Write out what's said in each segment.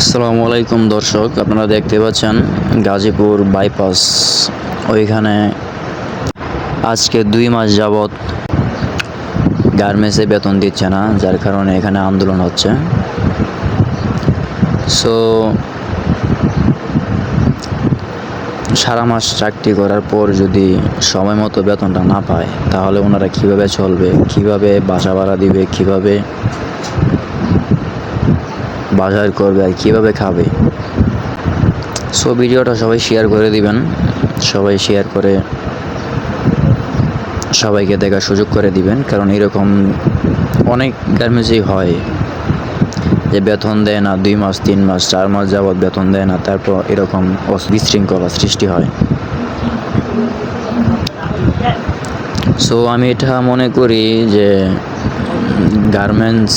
আসসালামু আলাইকুম দর্শক, আপনারা দেখতে পাচ্ছেন গাজীপুর বাইপাস। ওইখানে আজকে দুই মাস যাবৎ গার্মেন্টসে বেতন দিচ্ছে না, যার কারণে এখানে আন্দোলন হচ্ছে। সো সারা মাস চাকরি করার পর যদি সময় মতো বেতনটা না পায়, তাহলে ওনারা কীভাবে চলবে, কীভাবে বাসা ভাড়া দিবে, কীভাবে বাজার করবে আর কীভাবে খাবে। সো ভিডিওটা সবাই শেয়ার করে দিবেন। সবাই শেয়ার করে সবাইকে দেখার সুযোগ করে দিবেন। কারণ এরকম অনেক গার্মেন্টসই হয় যে বেতন দেয় না, দুই মাস, তিন মাস, চার মাস যাবৎ বেতন দেয় না, তারপর এরকম বিশৃঙ্খলা সৃষ্টি হয়। সো আমি এটা মনে করি যে গার্মেন্টস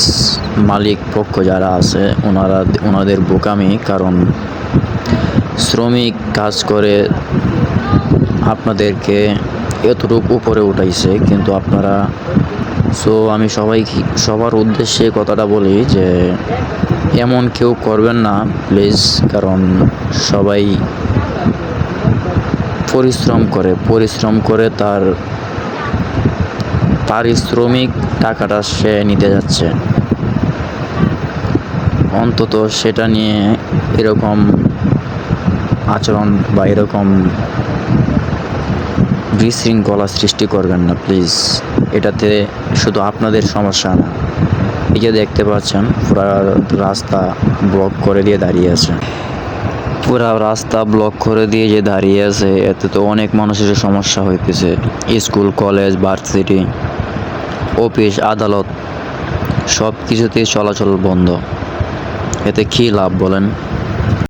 মালিক পক্ষ যারা আছে, ওনারা, ওনাদের বোকামি, কারণ শ্রমিক কাজ করে আপনাদেরকে এতটুকু উপরে উঠাইছে, কিন্তু আপনারা সো আমি সবাই সবার উদ্দেশ্যে কথাটা বলি যে এমন কেউ করবেন না প্লিজ কারণ সবাই পরিশ্রম করে পরিশ্রম করে তার পারিশ্রমিক টাকাটা সে নিতে যাচ্ছে। অন্তত সেটা নিয়ে এরকম আচরণ বা এরকম বিশৃঙ্খলা সৃষ্টি করবেন না, প্লিজ। এটাতে শুধু আপনাদের সমস্যা না। এই যে দেখতে পাচ্ছেন, পুরা রাস্তা ব্লক করে দিয়ে দাঁড়িয়ে আছে। পুরা রাস্তা ব্লক করে দিয়ে যে দাঁড়িয়ে আছে, এতে তো অনেক মানুষের সমস্যা হইতেছে। School, college, varsity. অফিস আদালত সব কিছুতেই চলাচল বন্ধ। এতে কী লাভ বলেন?